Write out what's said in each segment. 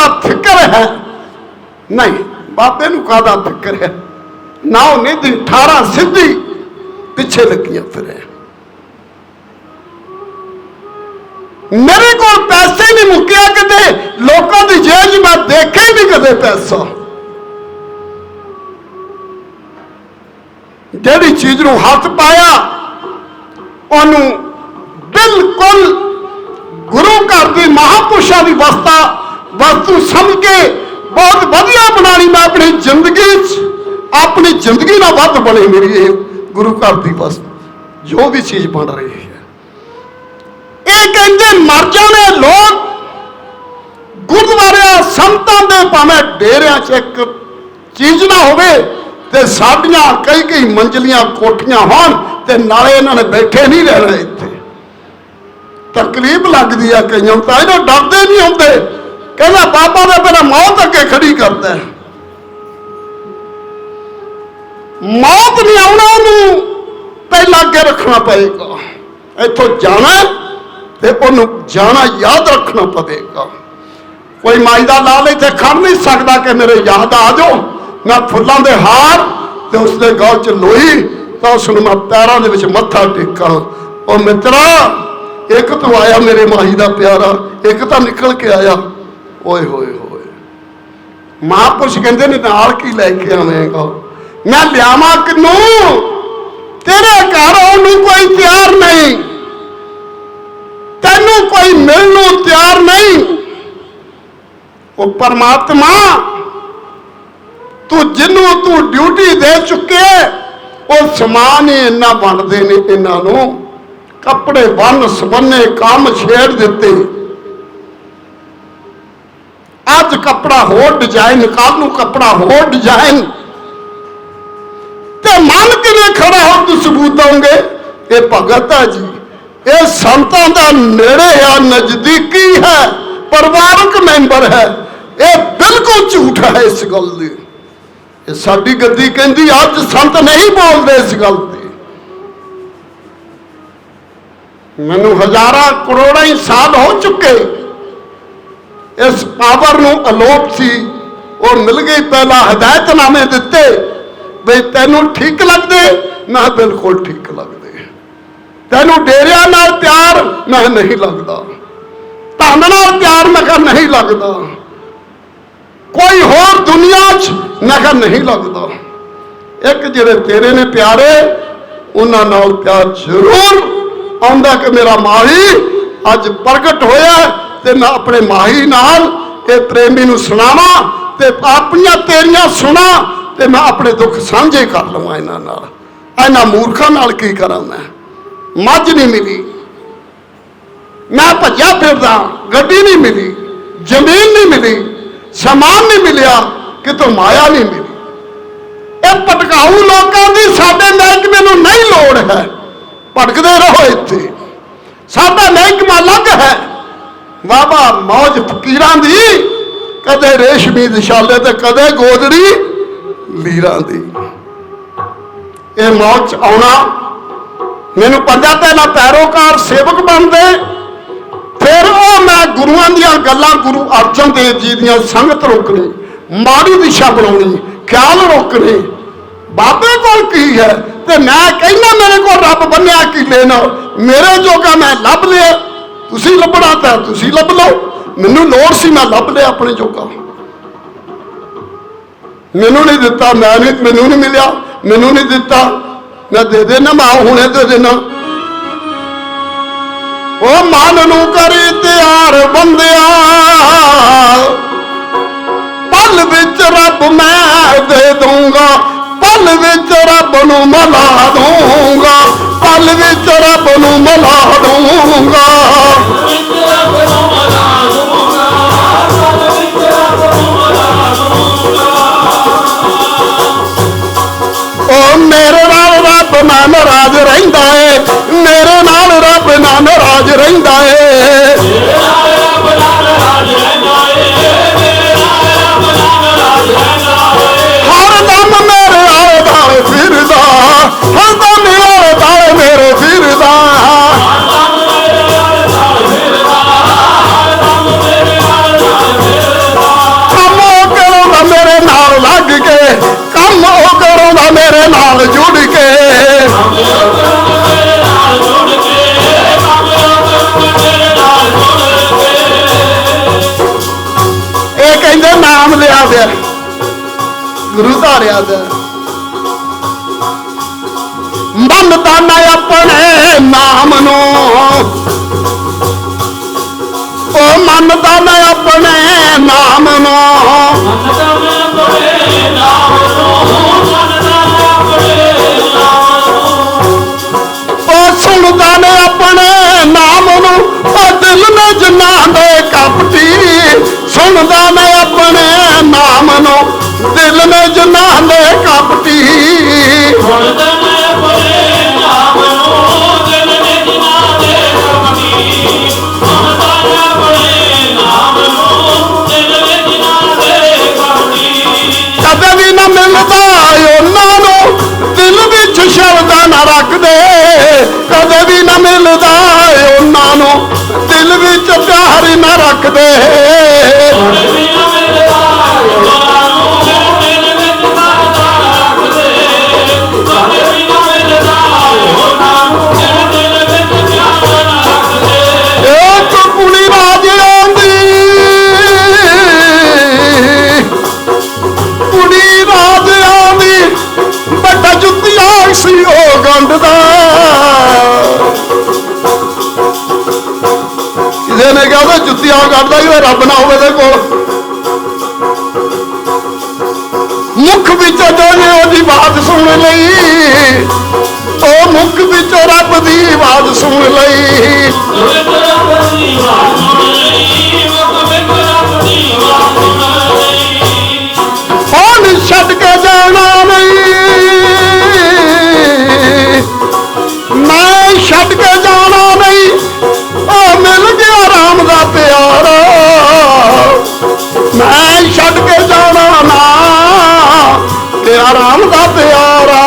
ਦਾ ਫਿਕਰ ਹੈ? ਨਹੀਂ, ਬਾਬੇ ਨੂੰ ਕਾਹਦਾ ਫਿਕਰ ਹੈ? ਨਾ ਉਹ ਨਿਧੀ 18 ਸਿੱਧੀ ਪਿੱਛੇ ਲੱਗੀਆਂ ਫਿਰੇ। ਮੇਰੇ ਕੋਲ ਪੈਸੇ ਨਹੀਂ ਮੁੱਕਿਆ ਕਿਤੇ, ਲੋਕਾਂ ਦੀ ਜੇਬ 'ਚ ਮੈਂ ਦੇਖਿਆ ਹੀ ਨਹੀਂ ਕਦੇ ਪੈਸਾ। ਜਿਹੜੀ ਚੀਜ਼ ਨੂੰ ਹੱਥ ਪਾਇਆ, ਉਹਨੂੰ ਬਿਲਕੁਲ ਗੁਰੂ ਘਰ ਦੀ ਮਹਾਪੁਰਸ਼ਾਂ ਦੀ ਵਸਤਾ ਵਸਤੂ ਸਮਝ ਕੇ ਬਹੁਤ ਵਧੀਆ ਬਣਾਣੀ ਮੈਂ ਆਪਣੀ ਜ਼ਿੰਦਗੀ 'ਚ। ਆਪਣੀ ਜ਼ਿੰਦਗੀ ਨਾਲ ਵੱਧ ਬਣੇ ਮੇਰੀ ਇਹ ਗੁਰੂ ਘਰ ਦੀ ਵਸਤ, ਜੋ ਵੀ ਚੀਜ਼ ਬਣ ਰਹੀ ਹੈ। ਇਹ ਕਹਿੰਦੇ, ਮਰ ਜਾਣੇ ਲੋਕ, ਗੁਰਦੁਆਰਿਆਂ ਸੰਤਾਂ ਦੇ ਭਾਵੇਂ ਡੇਰਿਆਂ 'ਚ ਇੱਕ ਚੀਜ਼ ਨਾ ਹੋਵੇ ਤੇ ਸਾਡੀਆਂ ਕਈ ਕਈ ਮੰਜ਼ਲੀਆਂ ਕੋਠੀਆਂ ਹੋਣ ਤੇ ਨਾਲੇ ਇਹਨਾਂ ਨੇ ਬੈਠੇ ਨਹੀਂ ਰਹਿਣਾ ਇੱਥੇ। ਤਕਲੀਫ ਲੱਗਦੀ ਆ ਕਈਆਂ ਨੂੰ ਤਾਂ ਇਹਨਾਂ ਡਰਦੇ ਨਹੀਂ ਹੁੰਦੇ। ਕਹਿੰਦਾ, ਬਾਬਾ ਦਾ ਪਹਿਲਾਂ ਮੌਤ ਅੱਗੇ ਖੜੀ ਕਰਦਾ ਮੌਤ ਨਹੀਂ ਆਉਣਾ ਉਹਨੂੰ, ਪਹਿਲਾਂ ਅੱਗੇ ਰੱਖਣਾ ਪਏਗਾ। ਇੱਥੋਂ ਜਾਣਾ ਤੇ ਉਹਨੂੰ ਜਾਣਾ ਯਾਦ ਰੱਖਣਾ ਪਵੇਗਾ। ਕੋਈ ਮਾਈ ਦਾ ਲਾਲ ਇੱਥੇ ਖੜ ਨਹੀਂ ਸਕਦਾ ਕਿ ਮੇਰੇ ਯਾਦ ਆ ਜਾਓ। ਮੈਂ ਫੁੱਲਾਂ ਦੇ ਹਾਰ ਤੇ ਉਸ ਦੇ ਗਲ 'ਚ ਲੋਈ, ਤਾਂ ਉਸ ਨੂੰ ਮੈਂ ਪੈਰਾਂ ਦੇ ਵਿੱਚ ਮੱਥਾ ਟੇਕਾਂ। ਉਹ ਮਿੱਤਰਾ, ਇੱਕ ਤੋਂ ਆਇਆ ਮੇਰੇ ਮਾਈ ਦਾ ਪਿਆਰਾ, ਇੱਕ ਤਾਂ ਨਿਕਲ ਕੇ ਆਇਆ। ਓਏ ਹੋਏ ਹੋਏ। ਮਹਾਂਪੁਰਸ਼ ਕਹਿੰਦੇ ਨੇ ਨਾਲ ਕੀ ਲੈ ਕੇ ਆਵੇਂਗਾ ਮੈਂ ਲਿਆਵਾਂ ਕਿਨੂੰ ਤੇਰੇ ਘਰ ਆਉਣ ਨੂੰ ਕੋਈ ਤਿਆਰ ਨਹੀਂ। ਤੈਨੂੰ ਕੋਈ ਮਿਲਣ ਨੂੰ ਤਿਆਰ ਨਹੀਂ। ਉਹ ਪਰਮਾਤਮਾ, ਤੂੰ ਜਿਹਨੂੰ ਤੂੰ ਡਿਊਟੀ ਦੇ ਚੁੱਕੇ ਉਹ ਸਮਾਨ ਹੀ ਇੰਨਾ ਵੰਡਦੇ ਨੇ ਇਹਨਾਂ ਨੂੰ। ਕੱਪੜੇ ਵੰਨ ਸਬੰਨੇ ਕੰਮ ਛੇੜ ਦਿੱਤੇ। ਅੱਜ ਕੱਪੜਾ ਹੋਰ ਡਿਜ਼ਾਈਨ ਕੱਲ ਨੂੰ ਕੱਪੜਾ ਹੋਰ ਡਿਜ਼ਾਈਨ ਤੇ ਮਨ ਕਿਵੇਂ ਖੜਾ ਹੋ ਤੂੰ ਸਬੂਤ ਦਊਂਗੇ ਇਹ ਭਗਤ ਹੈ ਜੀ, ਇਹ ਸੰਤਾਂ ਦਾ ਨੇੜੇ ਆ, ਨਜ਼ਦੀਕੀ ਹੈ, ਪਰਿਵਾਰਕ ਮੈਂਬਰ ਹੈ। ਇਹ ਬਿਲਕੁਲ ਝੂਠ ਹੈ ਇਸ ਗੱਲ ਦੀ। ਇਹ ਸਾਡੀ ਗੱਦੀ ਕਹਿੰਦੀ, ਅੱਜ ਸੰਤ ਨਹੀਂ ਬੋਲਦੇ ਇਸ ਗੱਲ ਤੇ। ਮੈਨੂੰ ਹਜ਼ਾਰਾਂ ਕਰੋੜਾਂ ਹੀ ਸਾਲ ਹੋ ਚੁੱਕੇ। ਇਸ ਪਾਵਰ ਨੂੰ ਅਲੋਪ ਸੀ। ਉਹ ਮਿਲ ਗਈ ਪਹਿਲਾਂ ਹਦਾਇਤਨਾਮੇ ਦਿੱਤੇ ਵੀ ਤੈਨੂੰ ਠੀਕ ਲੱਗਦੇ ਮੈਂ ਬਿਲਕੁਲ ਠੀਕ ਲੱਗਦੇ। ਤੈਨੂੰ ਡੇਰਿਆਂ ਨਾਲ ਪਿਆਰ ਮੈਂ ਨਹੀਂ ਲੱਗਦਾ। ਧਨ ਨਾਲ ਪਿਆਰ ਮੈਂ ਕਿਹਾ ਨਹੀਂ ਲੱਗਦਾ। ਕੋਈ ਹੋਰ ਦੁਨੀਆ 'ਚ ਮੈਂ ਕਿਹਾ ਨਹੀਂ ਲੱਗਦਾ। ਇੱਕ ਜਿਹੜੇ ਤੇਰੇ ਨੇ ਪਿਆਰੇ, ਉਹਨਾਂ ਨਾਲ ਪਿਆਰ ਜ਼ਰੂਰ ਆਉਂਦਾ ਕਿ ਮੇਰਾ ਮਾਹੀ ਅੱਜ ਪ੍ਰਗਟ ਹੋਇਆ। ਤੇ ਮੈਂ ਆਪਣੇ ਮਾਹੀ ਨਾਲ ਇਹ ਪ੍ਰੇਮੀ ਨੂੰ ਸੁਣਾਵਾਂ ਤੇ ਆਪਣੀਆਂ ਤੇਰੀਆਂ ਸੁਣਾ ਤੇ ਮੈਂ ਆਪਣੇ ਦੁੱਖ ਸਾਂਝੇ ਕਰ ਲਵਾਂ ਇਹਨਾਂ ਨਾਲ। ਇਹਨਾਂ ਮੂਰਖਾਂ ਨਾਲ ਕੀ ਕਰਾਂ ਮੈਂ? ਮੱਝ ਨਹੀਂ ਮਿਲੀ। ਮੈਂ ਭੱਜਿਆ ਫਿਰਦਾ, ਗੱਡੀ ਨਹੀਂ ਮਿਲੀ, ਜ਼ਮੀਨ ਨਹੀਂ ਮਿਲੀ, ਸਮਾਨ ਨਹੀਂ ਮਿਲਿਆ, ਕਿਤੋਂ ਮਾਇਆ ਨਹੀਂ ਮਿਲੀ। ਇਹ ਭਟਕਾਊ ਲੋਕਾਂ ਦੀ ਸਾਡੇ ਮਹਿਕਮੇ ਨੂੰ ਨਹੀਂ ਲੋੜ ਹੈ। ਭਟਕਦੇ ਰਹੋ ਇੱਥੇ। ਸਾਡਾ ਮਹਿਕਮਾ ਅਲੱਗ ਹੈ। ਬਾਬਾ ਮੌਜ ਫਕੀਰਾਂ ਦੀ। ਕਦੇ ਰੇਸ਼ਮੀ ਦਿਸ਼ਾਲੇ ਤੇ ਕਦੇ ਗੋਦੜੀ ਲੀਰਾਂ ਦੀ। ਇਹ ਮੌਜ ਆਉਣਾ, ਮੈਨੂੰ ਪੰਜਾ ਪਹਿਲਾਂ ਪੈਰੋਕਾਰ ਸੇਵਕ ਬਣਦੇ। ਫਿਰ ਉਹ ਮੈਂ ਗੁਰੂਆਂ ਦੀਆਂ ਗੱਲਾਂ ਗੁਰੂ ਅਰਜਨ ਦੇਵ ਜੀ ਦੀਆਂ ਸੰਗਤ ਰੋਕਣੀ, ਮਾੜੀ ਦਿਸ਼ਾ ਬਣਾਉਣੀ, ਖਿਆਲ ਰੋਕਣੇ। ਬਾਬੇ ਕੋਲ ਕੀ ਹੈ? ਤੇ ਮੈਂ ਕਹਿੰਦਾ, ਮੇਰੇ ਕੋਲ ਰੱਬ ਬੰਨਿਆ ਕੀ ਲੈਣਾ? ਮੇਰੇ ਜੋਗਾ ਮੈਂ ਲੱਭ ਲਿਆ। ਤੁਸੀਂ ਲੱਭਣਾ ਤਾਂ ਤੁਸੀਂ ਲੱਭ ਲਓ। ਮੈਨੂੰ ਲੋੜ ਸੀ ਮੈਂ ਲੱਭ ਲਿਆ ਆਪਣੇ ਜੋਗਾ। ਮੈਨੂੰ ਨਹੀਂ ਦਿੱਤਾ, ਮੈਂ ਨਹੀਂ ਮੈਨੂੰ ਨਹੀਂ ਮਿਲਿਆ। ਮੈਨੂੰ ਨਹੀਂ ਦਿੱਤਾ। ਮੈਂ ਦੇ ਦੇਣਾ, ਮੈਂ ਹੁਣੇ ਦੇ ਦੇਣਾ। ਉਹ ਮਨ ਨੂੰ ਕਰੀ ਤਿਆਰ ਬੰਦਿਆ। ਪਲ ਵਿੱਚ ਰੱਬ ਮੈਂ ਦੇ ਦੂੰਗਾ ਪਲ ਵਿੱਚ ਰੱਬ ਨੂੰ ਮਲਾ ਦੂੰਗਾ ਪਲ ਵਿੱਚ ਰੱਬ ਨੂੰ ਮਲਾ ਦੂੰਗਾ ਦੇ ਮੰਨਦਾ ਨਾ। ਆਪਣੇ ਨਾਮ ਨੂੰ। ਉਹ ਮੰਨਦਾ ਨਾ ਆਪਣੇ ਨਾਮ ਨੂੰ। ਉਹ ਸੁਣਦਾ ਨੇ ਆਪਣੇ ਨਾਮ ਨੂੰ ਉਹ ਦਿਲ ਨੇ ਜਿੰਨਾ ਦੇ ਕਪਟੀ ਸੁਣਦਾ ਨੇ ਆਪਣੇ ਨਾਮ ਨੂੰ ਦਿਲ ਨੇ ਜਿੰਨਾ ਦੇ ਕਪਟੀ ਕਦੇ ਵੀ ਨਾ ਮਿਲਦਾ ਉਹਨਾਂ ਨੂੰ, ਦਿਲ ਵਿੱਚ ਸ਼ਰਦਾ ਨਾ ਰੱਖਦੇ। ਕਦੇ ਵੀ ਨਾ ਮਿਲਦਾ ਉਹਨਾਂ ਨੂੰ, ਦਿਲ ਵਿੱਚ ਪਿਆਰ ਨਾ ਰੱਖਦੇ। ਛੱਡ ਕੇ ਜਾਣਾ ਨਹੀਂ। ਉਹ ਮਿਲ ਗਿਆ ਰਾਮ ਦਾ ਪਿਆਰ। ਮੈਂ ਛੱਡ ਕੇ ਜਾਣਾ ਨਾ। ਤੇਰਾ ਰਾਮ ਦਾ ਪਿਆਰਾ।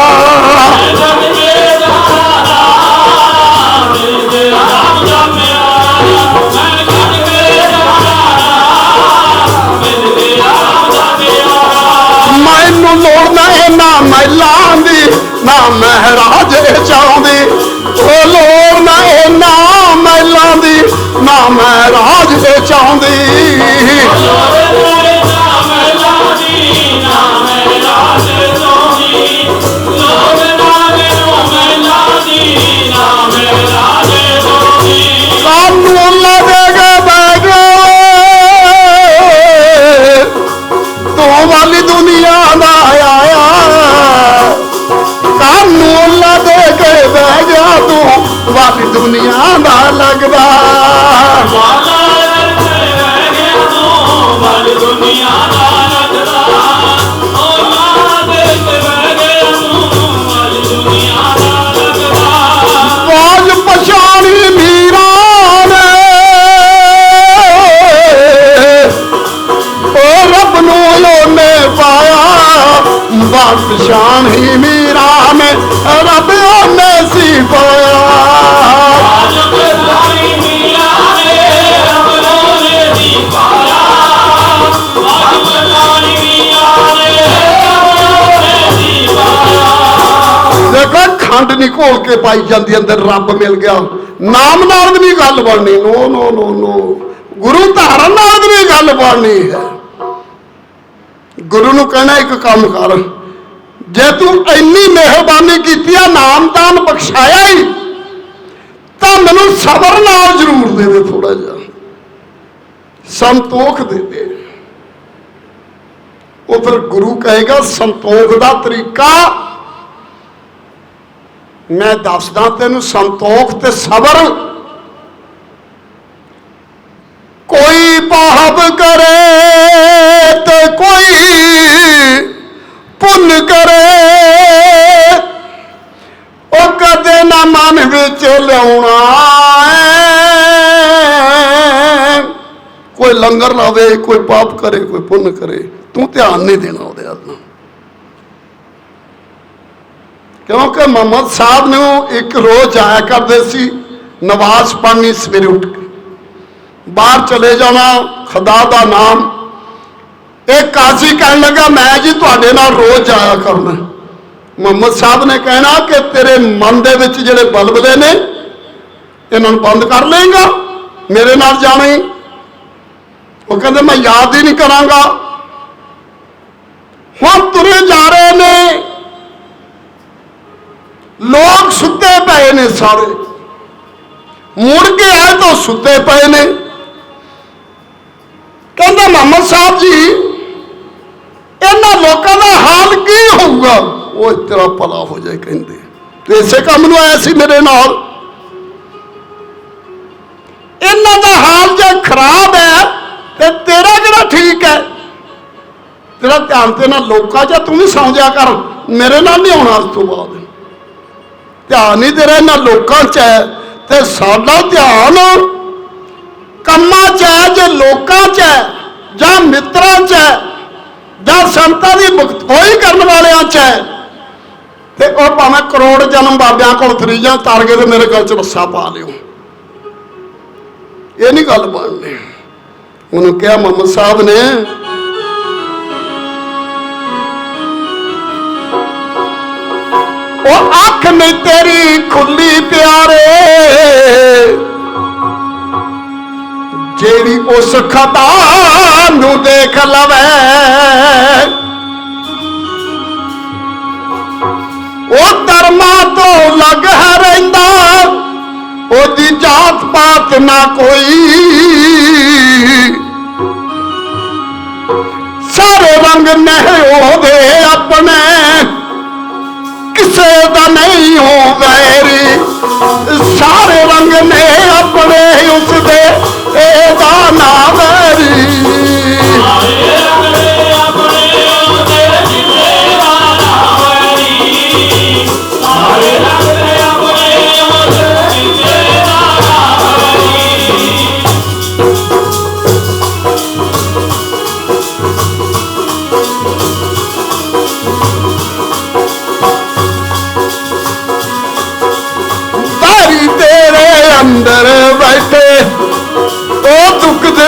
ਮੈਨੂੰ ਲੋੜ ਨਾ ਇਹਨਾਂ ਮਹਿਲਾਂ ਦੀ, ਨਾ ਮਹਾਰਾਜ ਚਾਹੁੰਦੀ ਨਾ ਮਹਾਰਾਜ ਚਾਹੁੰਦੀ ਸਾਨੂੰ ਲੱਗੇਗਾ ਬੈਗੇ। ਤੂੰ ਵਾਲੀ ਦੁਨੀਆ ਦਾ ਆਇਆ। ਕਾਨੂੰ ਅੱਲਾ ਦੇ ਕੇ ਬਹਿ ਗਿਆ ਤੂੰ ਵਾਲੀ ਦੁਨੀਆ ਦਾ ਲਗਵਾ ਬਾਜ ਪਛਾਣੀ ਮੀਰਾਂ ਨੇ। ਉਹ ਰੱਬ ਨੂੰ ਉਹਨੇ ਪਾਇਆ। ਬਾਜ ਪਛਾਣੀ ਨੇ। ਰੱਬ ਖੰਡ ਨਹੀਂ ਘੋਲ ਕੇ ਪਾਈ ਜਾਂਦੀ, ਅੰਦਰ ਰੱਬ ਮਿਲ ਗਿਆ। ਨਾਮ ਨਾਲ ਵੀ ਨਹੀਂ ਗੱਲ ਬਣਨੀ, ਨੋ ਨੋ ਨੋ ਨੋ। ਗੁਰੂ ਧਾਰਨ ਨਾਲ ਵੀ ਨਹੀਂ ਗੱਲ ਬਣਨੀ ਹੈ। ਗੁਰੂ ਨੂੰ ਕਹਿਣਾ ਇੱਕ ਕੰਮ ਕਰ। ਜੇ ਤੂੰ ਇੰਨੀ ਮਿਹਰਬਾਨੀ ਕੀਤੀ ਆ, ਨਾਮਦਾਨ ਬਖਸ਼ਾਇਆ ਹੀ, ਤਾਂ ਮੈਨੂੰ ਸਬਰ ਨਾਲ ਜ਼ਰੂਰ ਦੇਵੇ ਥੋੜਾ ਜਿਹਾ। ਸੰਤੋਖ ਦੇ ਦੇ। ਉਹ ਫਿਰ ਗੁਰੂ ਕਹੇਗਾ, ਸੰਤੋਖ ਦਾ ਤਰੀਕਾ ਮੈਂ ਦੱਸਦਾ ਤੈਨੂੰ ਸੰਤੋਖ ਤੇ ਸਬਰ। ਕੋਈ ਪਾਪ ਕਰੇ ਤੇ ਕੋਈ ਪੁੰਨ ਕਰੇ। ਉਹ ਕਦੇ ਨਾ ਮਨ ਵਿੱਚ ਲਿਆਉਣਾ ਕੋਈ ਲੰਗਰ ਲਾਵੇ, ਕੋਈ ਪਾਪ ਕਰੇ, ਕੋਈ ਪੁੰਨ ਕਰੇ। ਤੂੰ ਧਿਆਨ ਨਹੀਂ ਦੇਣਾ ਉਹਦੇ ਵੱਲ। ਕਿਉਂਕਿ ਮੁਹੰਮਦ ਸਾਹਿਬ ਨੂੰ ਇੱਕ ਰੋਜ਼ ਆਇਆ ਕਰਦੇ ਸੀ, ਨਵਾਜ਼ ਪਾਣੀ ਸਵੇਰੇ ਉੱਠ ਕੇ। ਬਾਹਰ ਚਲੇ ਜਾਣਾ ਖੁਦਾ ਦਾ ਨਾਮ। ਇਹ ਕਾਜ਼ੀ ਕਹਿਣ ਲੱਗਾ, ਮੈਂ ਜੀ ਤੁਹਾਡੇ ਨਾਲ ਰੋਜ਼ ਜਾਇਆ ਕਰਨਾ। ਮੁਹੰਮਦ ਸਾਹਿਬ ਨੇ ਕਹਿਣਾ ਕਿ ਤੇਰੇ ਮਨ ਦੇ ਵਿੱਚ ਜਿਹੜੇ ਬਲਬਲੇ ਨੇ, ਇਹਨਾਂ ਨੂੰ ਬੰਦ ਕਰ ਲਏਗਾ, ਮੇਰੇ ਨਾਲ ਜਾਣਾ ਹੀ ਉਹ ਕਹਿੰਦੇ, ਮੈਂ ਯਾਦ ਹੀ ਨਹੀਂ ਕਰਾਂਗਾ। ਹੁਣ ਤੁਰੇ ਜਾ ਰਹੇ ਨੇ। ਲੋਕ ਸੁੱਤੇ ਪਏ ਨੇ ਸਾਰੇ। ਮੁੜ ਕੇ ਆਏ ਤਾਂ ਸੁੱਤੇ ਪਏ ਨੇ। ਕਹਿੰਦਾ ਮੁਹੰਮਦ ਸਾਹਿਬ ਜੀ, ਇਹਨਾਂ ਲੋਕਾਂ ਦਾ ਹਾਲ ਕੀ ਹੋਊਗਾ? ਉਹ ਤੇਰਾ ਭਲਾ ਹੋ ਜਾਏ ਕਹਿੰਦੇ। ਤੇ ਇਸੇ ਕੰਮ ਨੂੰ ਆਇਆ ਸੀ ਮੇਰੇ ਨਾਲ। ਇਹਨਾਂ ਦਾ ਹਾਲ ਜੇ ਖਰਾਬ ਹੈ, ਤੇ ਤੇਰਾ ਕਿਹੜਾ ਠੀਕ ਹੈ? ਤੇਰਾ ਧਿਆਨ ਤੇ ਨਾ ਲੋਕਾਂ 'ਚ ਤੂੰ ਵੀ ਸੌਂ ਜਾ ਕਰ। ਮੇਰੇ ਨਾਲ ਨਹੀਂ ਆਉਣਾ ਉਸ ਤੋਂ ਬਾਅਦ। ਧਿਆਨ ਨਹੀਂ ਤੇਰਾ ਇਹਨਾਂ ਲੋਕਾਂ 'ਚ ਹੈ, ਤੇ ਸਾਡਾ ਧਿਆਨ ਕੰਮਾਂ 'ਚ ਹੈ, ਜੇ ਲੋਕਾਂ 'ਚ ਹੈ, ਜਾਂ ਮਿੱਤਰਾਂ 'ਚ ਹੈ, ਜਾਂ ਸੰਤਾਂ ਦੀ ਮੁਕਤੋਈ ਕਰਨ ਵਾਲਿਆਂ 'ਚ ਹੈ, ਤੇ ਉਹ ਭਾਵੇਂ ਕਰੋੜ ਜਨਮ ਬਾਬਿਆਂ ਕੋਲ ਤਰੀ ਤਾਰ ਤਰ ਕੇ ਤੇ ਮੇਰੇ ਗੱਲ 'ਚ ਰੱਸਾ ਪਾ ਲਿਓ। ਇਹ ਨਹੀਂ ਗੱਲ ਬਣਨੀ। ਉਹਨੂੰ ਕਿਹਾ ਮੁਹੰਮਦ ਸਾਹਿਬ ਨੇ ਉਹ ਅੱਖ ਨਹੀਂ ਤੇਰੀ ਖੁੱਲੀ ਪਿਆਰੇ। ਜਿਹੜੀ ਉਸ ਖਤਾ ਨੂੰ ਦੇਖ ਲਵੇ, ਉਹ ਧਰਮਾਂ ਤੋਂ ਲੱਗ ਹੈ ਰਹਿੰਦਾ, ਉਹਦੀ ਜਾਤ ਪਾਤ ਨਾ ਕੋਈ। ਸਾਰੇ ਰੰਗ ਨਹੀਂ ਉਹਦੇ ਆਪਣੇ। ਕਿਸੇ ਦਾ ਨਹੀਂ ਹੋ ਵੈਰੀ। ਸਾਰੇ ਰੰਗ ਨੇ ਆਪਣੇ ਉਸ ਦੇ ਇਹਦਾ ਨਾਮ ਵੈਰੀ।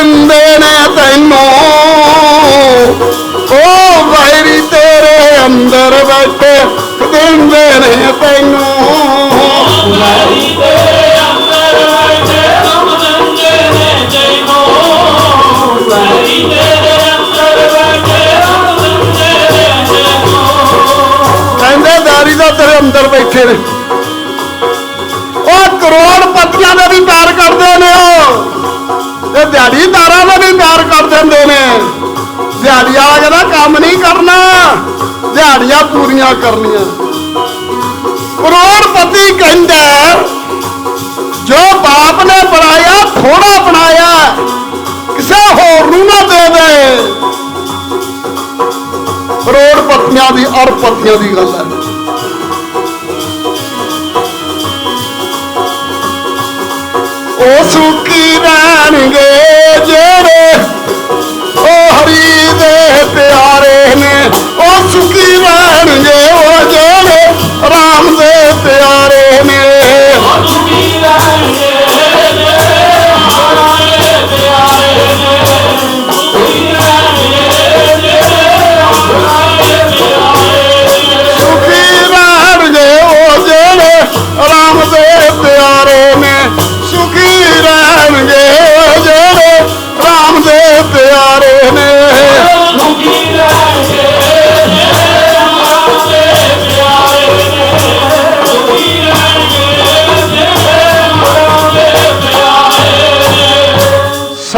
ਦੁੱਖ ਦਿੰਦੇ ਨੇ ਦਿਹਾੜੀਆਂ ਕਰਨੀਆਂ? ਕਰੋੜਪਤੀ ਕਹਿੰਦਾ ਜੋ ਬਾਪ ਨੇ ਬਣਾਇਆ, ਥੋੜਾ ਬਣਾਇਆ ਕਿਸੇ ਹੋਰ ਨੂੰ ਨਾ ਦੇ ਦੇ। ਕਰੋੜਪਤੀਆਂ ਦੀ, ਅਰਬਪਤੀਆਂ ਦੀ ਗੱਲ ਹੈ। ਉਹ ਸੁਖੀ ਰਹਿਣਗੇ ਜਿਹੜੇ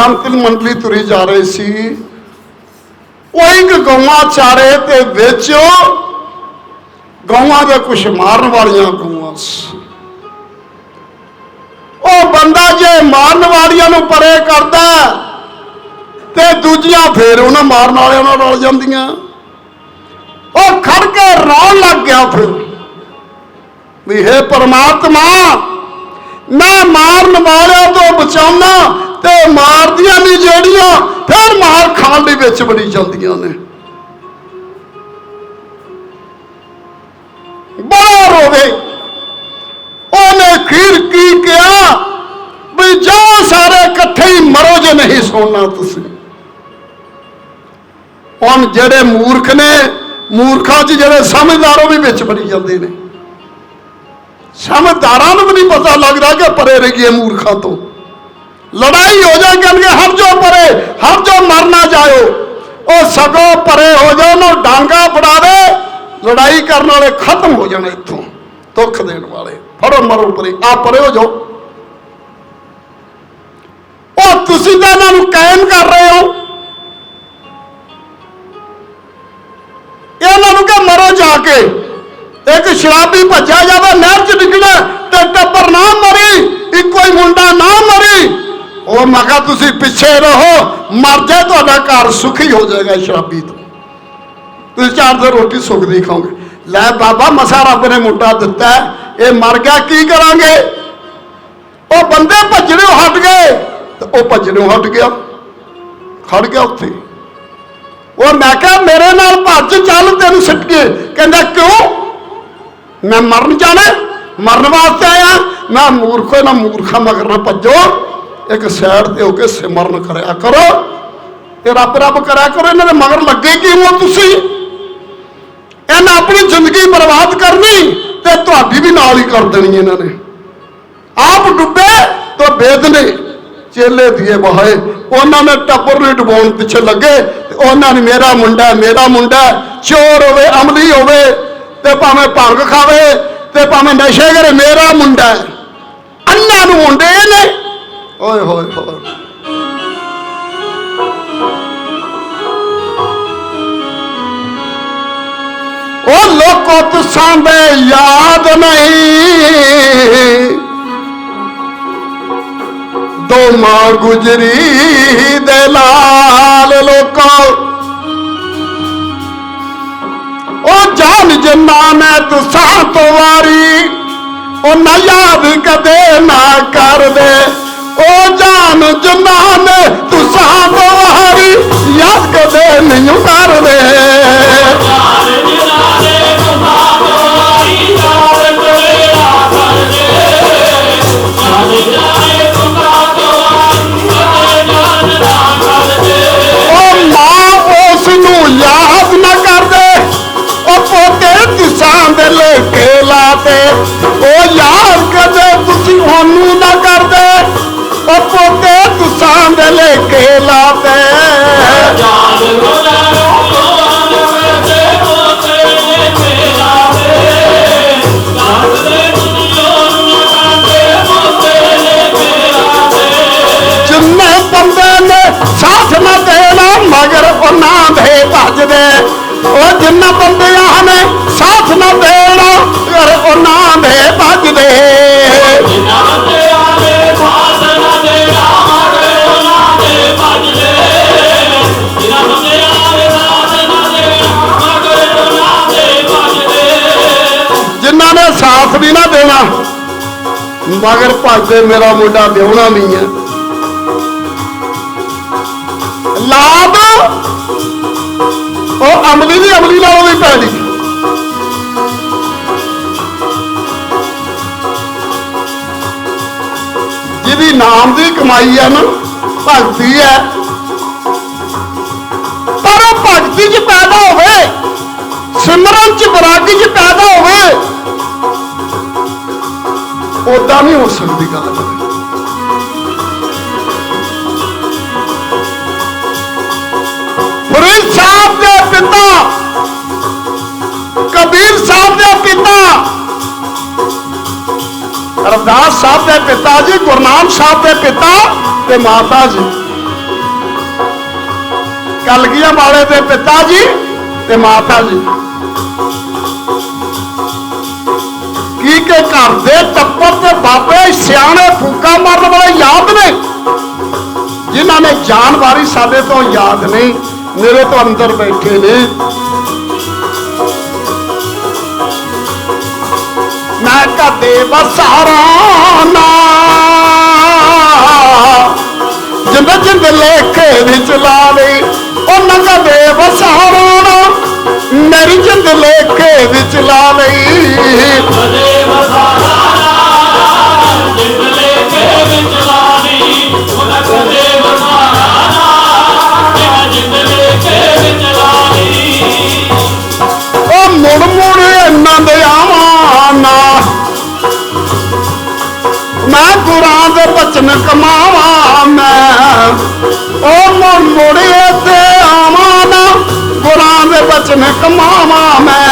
ਸੰਤ ਮੰਡਲੀ ਤੁਰੀ ਜਾ ਰਹੀ ਸੀ। ਉਹ ਇੱਕ ਗਊਆਂ ਚਾਰੇ ਤੇ ਵਿੱਚ ਗਊਆਂ ਦੇ ਕੁਛ ਮਾਰਨ ਵਾਲੀਆਂ ਗਊਆਂ ਉਹ ਬੰਦਾ ਜੇ ਮਾਰਨ ਵਾਲੀਆਂ ਨੂੰ ਪਰੇ ਕਰਦਾ ਤੇ ਦੂਜੀਆਂ ਫੇਰ ਉਹਨਾਂ ਮਾਰਨ ਵਾਲਿਆਂ ਨਾਲ ਰਲ ਜਾਂਦੀਆਂ। ਉਹ ਖੜ ਕੇ ਰੌਣ ਲੱਗ ਗਿਆ ਫਿਰ। ਵੀ ਹੈ ਪਰਮਾਤਮਾ, ਮੈਂ ਮਾਰਨ ਵਾਲਿਆਂ ਤੋਂ ਬਚਾਉਣਾ ਤੇ ਮਾਰਦੀਆਂ ਨਹੀਂ ਜਿਹੜੀਆਂ, ਫਿਰ ਮਾਰ ਖਾਣ ਲਈ ਵਿੱਚ ਬੜੀ ਜਾਂਦੀਆਂ ਨੇ। ਬੜਾ ਰੋਵੇ। ਉਹਨੇ ਖੀਰ ਕੀ ਕਿਹਾ? ਵੀ ਜਾ ਸਾਰੇ ਇਕੱਠੇ ਹੀ ਮਰੋ ਜੇ ਨਹੀਂ ਸੁਣਨਾ ਤੁਸੀਂ। ਹੁਣ ਜਿਹੜੇ ਮੂਰਖ ਨੇ, ਮੂਰਖਾਂ 'ਚ ਜਿਹੜੇ ਸਮਝਦਾਰ ਉਹ ਵੀ ਵਿੱਚ ਬੜੀ ਜਾਂਦੇ ਨੇ। ਸਮਝਦਾਰਾਂ ਨੂੰ ਵੀ ਨਹੀਂ ਪਤਾ ਲੱਗਦਾ ਕਿ ਪਰੇ ਰਹੀਏ ਮੂਰਖਾਂ ਤੋਂ। ਲੜਾਈ ਹੋ ਜਾਏ ਕਹਿੰਦੇ ਹਟ ਜਾਓ ਪਰੇ ਹਟ ਜਾਓ ਮਰਨਾ ਜਾਇਓ। ਉਹ ਸਗੋਂ ਪਰੇ ਹੋ ਜਾਓ, ਉਹਨੂੰ ਡਾਂਗਾ ਫੜਾ ਦੇ। ਲੜਾਈ ਕਰਨ ਵਾਲੇ ਖਤਮ ਹੋ ਜਾਣੇ ਇੱਥੋਂ, ਦੁੱਖ ਦੇਣ ਵਾਲੇ। ਫੜੋ ਮਰੋ ਪਰੇ ਆ ਪਰੇ ਹੋ ਜਾਓ। ਉਹ ਤੁਸੀਂ ਤਾਂ ਇਹਨਾਂ ਨੂੰ ਕਾਇਮ ਕਰ ਰਹੇ ਹੋ। ਇਹਨਾਂ ਨੂੰ ਕਿ ਮਰੋ ਜਾ ਕੇ। ਇੱਕ ਸ਼ਰਾਬੀ ਭੱਜਿਆ ਜਾਵੇ, ਨਹਿਰ 'ਚ ਡਿੱਗਣਾ ਤੇ ਟੱਬਰ ਨਾ ਮਰੀ, ਇੱਕੋ ਹੀ ਮੁੰਡਾ ਨਾ ਮਰੀ। ਉਹ ਮੈਂ ਕਿਹਾ, ਤੁਸੀਂ ਪਿੱਛੇ ਰਹੋ, ਮਰ ਜਾ ਤੁਹਾਡਾ ਘਰ, ਸੁਖੀ ਹੋ ਜਾਏਗਾ ਸ਼ਰਾਬੀ ਤੋਂ। ਤੁਸੀਂ ਚਾਰ ਦਿਨ ਰੋਟੀ ਸੁੱਖ ਦੀ ਖਾਓਗੇ। ਲੈ ਬਾਬਾ, ਮਸਾ ਰੱਬ ਨੇ ਮੁੰਡਾ ਦਿੱਤਾ ਇਹ ਮਰ ਗਿਆ, ਕੀ ਕਰਾਂਗੇ? ਉਹ ਬੰਦੇ ਭੱਜਣੋਂ ਹਟ ਗਏ। ਤੇ ਉਹ ਭੱਜਣੋਂ ਹਟ ਗਿਆ। ਖੜ ਗਿਆ ਉੱਥੇ। ਉਹ ਮੈਂ ਕਿਹਾ, ਮੇਰੇ ਨਾਲ ਭੱਜ, ਚੱਲ ਤੈਨੂੰ ਸਿੱਟ ਕੇ ਕਹਿੰਦਾ, ਕਿਉਂ? ਮੈਂ ਮਰਨ ਜਾਣਾ ਮਰਨ ਵਾਸਤੇ ਆਇਆ। ਮੈਂ ਮੂਰਖੋ, ਨਾ ਮੂਰਖਾ ਮਗਰ ਨਾ ਭੱਜੋ। ਇੱਕ ਸਾਈਡ ਤੇ ਹੋ ਕੇ ਸਿਮਰਨ ਕਰਿਆ ਕਰੋ ਇਹ ਰੱਬ ਰੱਬ ਕਰਿਆ ਕਰੋ, ਇਹਨਾਂ ਦੇ ਮਗਰ ਲੱਗੇ ਕੀ ਹੋ ਤੁਸੀਂ? ਇਹਨਾਂ ਆਪਣੀ ਜ਼ਿੰਦਗੀ ਬਰਬਾਦ ਕਰਨੀ ਤੇ ਤੁਹਾਡੀ ਵੀ ਨਾਲ ਹੀ ਕਰ ਦੇਣੀ ਇਹਨਾਂ ਨੇ। ਆਪ ਡੁੱਬੇ ਤਾਂ ਬੇਦ ਚੇਲੇ ਦੀਏ ਬਹਾਏ ਉਹਨਾਂ ਨੇ ਟੱਬਰ ਨੂੰ ਡੁਬਾਉਣ ਪਿੱਛੇ ਲੱਗੇ ਉਹਨਾਂ ਨੇ ਮੇਰਾ ਮੁੰਡਾ ਮੇਰਾ ਮੁੰਡਾ, ਚੋਰ ਹੋਵੇ, ਅਮਲੀ ਹੋਵੇ, ਤੇ ਭਾਵੇਂ ਭੰਗ ਖਾਵੇ, ਤੇ ਭਾਵੇਂ ਨਸ਼ੇ ਕਰੇ, ਮੇਰਾ ਮੁੰਡਾ ਹੈ। ਨੂੰ ਮੁੰਡੇ ਨੇ। ਓਏ ਹੋਏ ਹੋਏ। ਉਹ ਲੋਕੋ ਤੁਸਾਂ ਦੇ ਯਾਦ ਨਹੀਂ। ਦੋ ਮਾਂ ਗੁਜਰੀ ਦੇ ਲਾਲ ਲੋਕੋ। ਉਹ ਜਾਨ ਜੰਨਾ ਮੈਂ ਤੁਸਾਂ ਤੋਂ ਵਾਰੀ ਉਹ ਨਾ ਯਾਦ ਕਦੇ ਨਾ ਕਰਦੇ। ਉਹ ਜਾਨ ਜੰਨਾ ਮੈਂ ਤੁਸਾਂ ਤੋਂ ਯਾਦ ਕਦੇ ਨਹੀਂ ਕਰਦੇ ਮਗਰ ਭੱਜਦੇ ਮੇਰਾ ਮੁੰਡਾ ਵਿਆਹੁਣਾ ਨਹੀਂ ਹੈ। ਲਾਦ ਉਹ ਅਮਲੀ ਦੀ ਅਮਲੀ ਨਾਲੋਂ ਵੀ ਪੈਣੀ ਜਿਹਦੀ ਨਾਮ ਦੀ ਕਮਾਈ ਹੈ ਨਾ, ਭਗਤੀ ਹੈ। ਨਹੀਂ ਹੋ ਸਕਦੀ ਗੱਲ। ਫਰੀਦ ਸਾਹਿਬ ਦੇ ਪਿਤਾ, ਕਬੀਰ ਸਾਹਿਬ ਦੇ ਪਿਤਾ, ਰਵਦਾਸ ਸਾਹਿਬ ਦੇ ਪਿਤਾ ਜੀ, ਗੁਰਨਾਮ ਸਾਹਿਬ ਦੇ ਪਿਤਾ ਤੇ ਮਾਤਾ ਜੀ। ਕਲਗੀਆਂ ਵਾਲੇ ਦੇ ਪਿਤਾ ਜੀ ਤੇ ਮਾਤਾ ਜੀ। ਕੇ ਘਰ ਦੇ ਟੱਪਰ ਤੇ ਬਾਬੇ ਸਿਆਣੇ ਫੂਕਾ ਮਾਰਨ ਵਾਲੇ ਯਾਦ ਨੇ? ਜਿਨ੍ਹਾਂ ਨੇ ਜਾਨ ਵਾਰੀ ਸਾਡੇ ਤੋਂ ਯਾਦ ਨਹੀਂ, ਮੇਰੇ ਤੋਂ ਅੰਦਰ ਬੈਠੇ ਨੇ। ਮੈਂ ਕਦੇ ਬਸਾਰਾ ਨਾ ਜਿੰਦ ਜਿੰਦ ਲੇਖੇ ਵਿੱਚ ਲਾ ਲਈ ਉਹ ਨਾ ਕਦੇ ਬਸਾਰਾ ਨਾ ਮੇਰੀ ਜਿੰਦ ਲੇਖੇ ਵਿੱਚ ਲਾ ਲਈ ਮੁੜ ਇਹਨਾਂ ਮੈਂ ਗੁਰਾਂ ਦੇ ਬਚਨ ਕਮਾਵਾਂ ਮੈਂ। ਉਹ ਮੁੜ ਮੁੜ ਇੱਥੇ ਆਵਾਂ ਨਾ ਗੁਰਾਂ ਦੇ ਬਚਨ ਕਮਾਵਾਂ ਮੈਂ।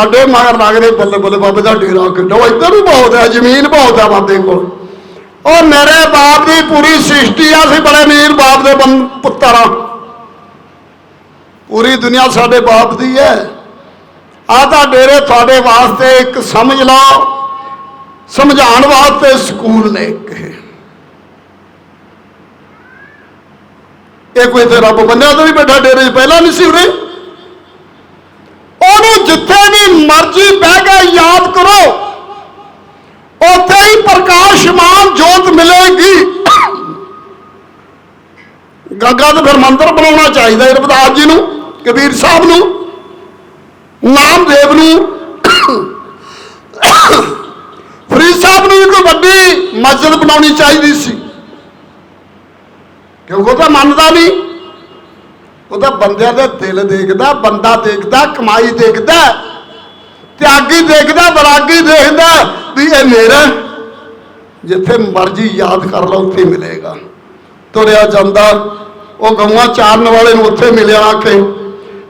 ਸਾਡੇ ਮਗਰ ਲੱਗਦੇ ਬੱਲੇ ਬੱਲੇ ਬਾਬੇ ਦਾ ਡੇਰਾ ਕਿੱਡੋ ਇੱਧਰ ਵੀ ਬਹੁਤ ਹੈ, ਜ਼ਮੀਨ ਬਹੁਤ ਹੈ ਬਾਬੇ ਕੋਲ। ਉਹ ਮੇਰੇ ਬਾਪ ਦੀ ਪੂਰੀ ਸ੍ਰਿਸ਼ਟੀ ਆ ਸੀ ਬੜੇ ਅਮੀਰ ਬਾਪ ਦੇ ਪੁੱਤਰ ਆ। ਪੂਰੀ ਦੁਨੀਆ ਸਾਡੇ ਬਾਪ ਦੀ ਹੈ। ਆਹ ਤਾਂ ਡੇਰੇ ਤੁਹਾਡੇ ਵਾਸਤੇ ਇੱਕ ਸਮਝ ਲਓ, ਸਮਝਾਉਣ ਵਾਸਤੇ ਸਕੂਲ ਨੇ ਇੱਕ ਇਹ ਕੋਈ ਤੇ ਰੱਬ ਬੰਨਿਆ ਤੋਂ ਵੀ ਬੈਠਾ ਡੇਰੇ 'ਚ, ਪਹਿਲਾਂ ਨਹੀਂ ਸੀ ਉਰੇ। ਉਹਨੂੰ ਜਿੱਥੇ ਵੀ ਮਰਜ਼ੀ ਬਹਿ ਕੇ ਯਾਦ ਕਰੋ, ਉੱਥੇ ਹੀ ਪ੍ਰਕਾਸ਼ਮਾਨ ਜੋਤ ਮਿਲੇਗੀ। ਗੰਗਾ ਤੇ ਫਿਰ ਮੰਦਰ ਬਣਾਉਣਾ ਚਾਹੀਦਾ ਹੈ ਜੀ ਨੂੰ, ਕਬੀਰ ਸਾਹਿਬ ਨੂੰ, ਨਾਮਦੇਵ ਨੂੰ। ਫਰੀਦ ਸਾਹਿਬ ਨੂੰ ਇੱਕ ਵੱਡੀ ਮਸਜਿਦ ਬਣਾਉਣੀ ਚਾਹੀਦੀ ਸੀ। ਕਿਉਂਕਿ ਉਹ ਤਾਂ ਮੰਨਦਾ ਨਹੀਂ। ਉਹ ਤਾਂ ਬੰਦਿਆਂ ਦੇ ਦਿਲ ਦੇਖਦਾ, ਬੰਦਾ ਦੇਖਦਾ, ਕਮਾਈ ਦੇਖਦਾ, ਤਿਆਗੀ ਦੇਖਦਾ, ਬਰਾਗੀ ਦੇਖਦਾ ਵੀ ਇਹ ਮੇਰਾ ਜਿੱਥੇ ਮਰਜ਼ੀ ਯਾਦ ਕਰ ਲਓ, ਉੱਥੇ ਮਿਲੇਗਾ। ਤੁਰਿਆ ਜਾਂਦਾ, ਉਹ ਗਊਆਂ ਚਾਰਨ ਵਾਲੇ ਨੂੰ ਉੱਥੇ ਮਿਲਿਆ ਆ ਕੇ।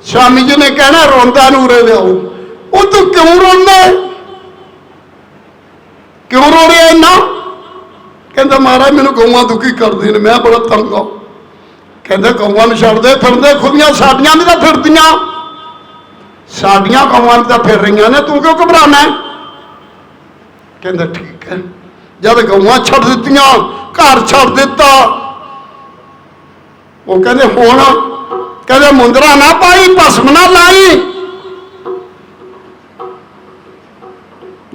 ਸ਼ਾਮੀ ਜੀ ਨੇ ਕਹਿਣਾ, ਰੋਂਦਾ ਨੂੰ ਉਰੇ ਲਿਆਓ। ਉਹ ਤੂੰ ਕਿਉਂ ਰੋਂਦਾ ਕਿਉਂ ਰੋ ਰਿਹਾ ਇੰਨਾ? ਕਹਿੰਦਾ, ਮਹਾਰਾਜ, ਮੈਨੂੰ ਗਊਆਂ ਦੁਖੀ ਕਰਦੀਆਂ ਨੇ, ਮੈਂ ਬੜਾ ਤੰਗ ਆ ਕਹਿੰਦੇ ਗਊਆਂ ਨੂੰ ਛੱਡਦੇ, ਫਿਰਦੇ ਖੁਦੀਆਂ ਸਾਡੀਆਂ ਵੀ ਤਾਂ ਫਿਰਦੀਆਂ। ਸਾਡੀਆਂ ਗਊਆਂ ਵੀ ਤਾਂ ਫਿਰ ਰਹੀਆਂ ਨੇ, ਤੂੰ ਕਿਉਂ ਘਬਰਾਣਾ ਹੈ? ਕਹਿੰਦਾ ਠੀਕ ਹੈ। ਜਦ ਗਊਆਂ ਛੱਡ ਦਿੱਤੀਆਂ, ਘਰ ਛੱਡ ਦਿੱਤਾ। ਉਹ ਕਹਿੰਦੇ ਹੁਣ, ਕਹਿੰਦੇ ਮੁੰਦਰਾ ਨਾ ਪਾਈ, ਭਸਮ ਨਾ ਲਾਈ।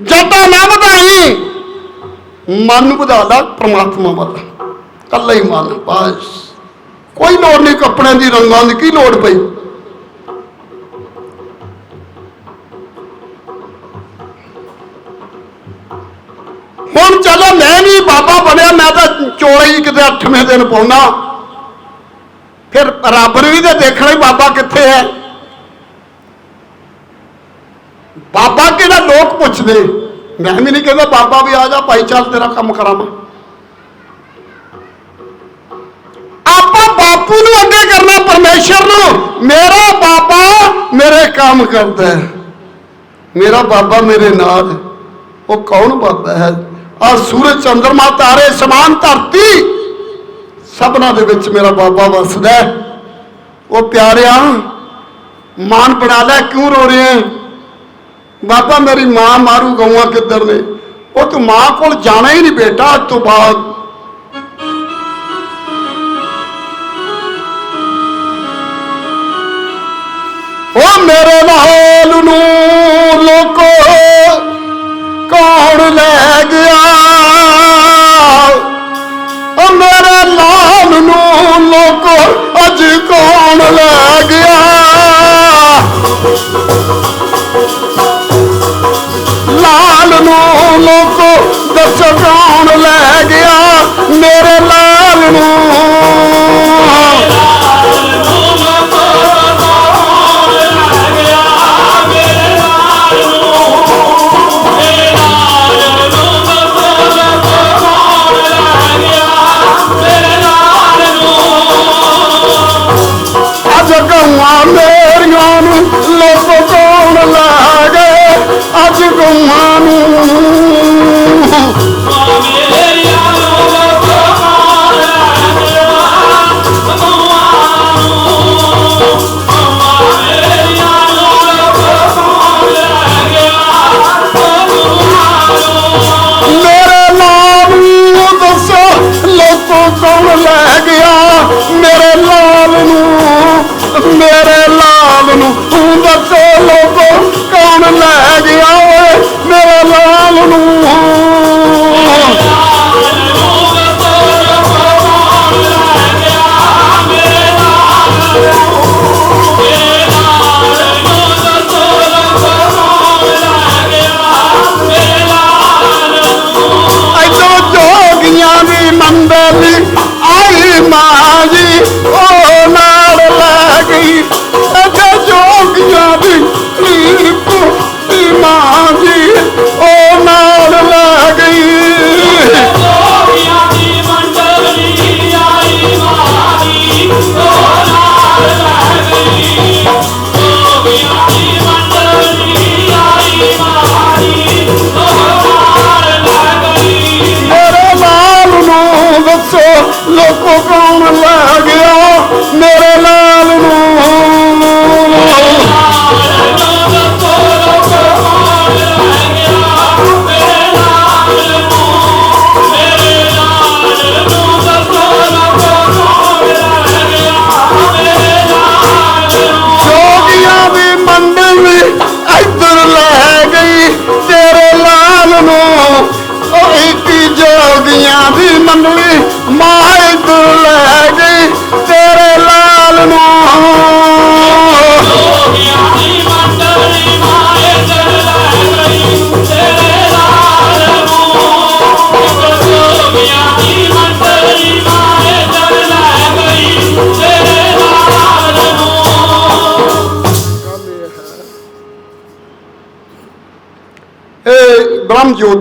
ਜੱਟਾ ਨਾ ਵਧਾਈ। ਮਨ ਨੂੰ ਵਧਾ ਲਾ, ਪ੍ਰਮਾਤਮਾ ਵੱਲ। ਕੱਲਾ ਹੀ ਮਨ, ਬਸ। ਕੋਈ ਲੋੜ ਨਹੀਂ ਕੱਪੜਿਆਂ ਦੀ, ਰੰਗਾਂ ਦੀ, ਕੀ ਲੋੜ ਪਈ? ਹੁਣ ਚਲੋ ਮੈਂ ਵੀ ਬਾਬਾ ਬਣਿਆ, ਮੈਂ ਤਾਂ ਚੋਲੇ ਹੀ ਕਿਤੇ 8ਵੇਂ ਦਿਨ ਪਾਉਣਾ। ਫਿਰ ਰੱਬ ਵੀ ਤਾਂ ਦੇਖਣਾ ਹੀ ਬਾਬਾ ਕਿੱਥੇ ਹੈ। ਬਾਬਾ ਕਿਹੜਾ ਲੋਕ ਪੁੱਛਦੇ? ਮੈਂ ਵੀ ਨਹੀਂ ਕਹਿੰਦਾ ਬਾਬਾ ਵੀ ਆ ਜਾ ਭਾਈ ਚੱਲ ਤੇਰਾ ਕੰਮ ਕਰਾਵਾਂ। ਬਾਪੂ ਨੂੰ ਅੱਗੇ ਕਰਨਾ, ਪਰਮੇਸ਼ਰ ਨੂੰ। ਮੇਰਾ ਬਾਬਾ ਮੇਰੇ ਕੰਮ ਕਰਦਾ ਹੈ। ਮੇਰਾ ਬਾਬਾ ਮੇਰੇ ਨਾਲ ਉਹ ਕੌਣ ਬਾਬਾ ਹੈ? ਆ ਸੂਰਜ, ਚੰਦਰਮਾ, ਤਾਰੇ, ਸਮਾਨ, ਧਰਤੀ, ਸਭਨਾ ਦੇ ਵਿੱਚ ਮੇਰਾ ਬਾਬਾ ਵਸਦਾ ਉਹ ਪਿਆਰਿਆ, ਮਾਨ ਬਣਾ ਲੈ, ਕਿਉਂ ਰੋ ਰਹੇ ਹੈ? ਬਾਬਾ ਮੇਰੀ ਮਾਂ ਮਾਰੂ ਗਊਆਂ ਕਿੱਧਰ ਨੇ? ਉਹ ਤੂੰ ਮਾਂ ਕੋਲ ਜਾਣਾ ਹੀ ਨਹੀਂ ਬੇਟਾ, ਅੱਜ ਤੋਂ ਬਾਅਦ ਉਹ ਮੇਰੇ ਲਾਲ ਨੂੰ ਲੋਕੋ, ਕੌਣ ਲੈ ਗਿਆ? ਉਹ ਮੇਰੇ ਲਾਲ ਨੂੰ ਲੋਕੋ, ਅੱਜ ਕੌਣ ਲੈ ਗਿਆ? ਲਾਲ ਨੂੰ ਲੋਕੋ, ਦੱਸ ਕੌਣ ਲੈ ਗਿਆ? ਮੇਰੇ ਲਾਲ ਨੂੰ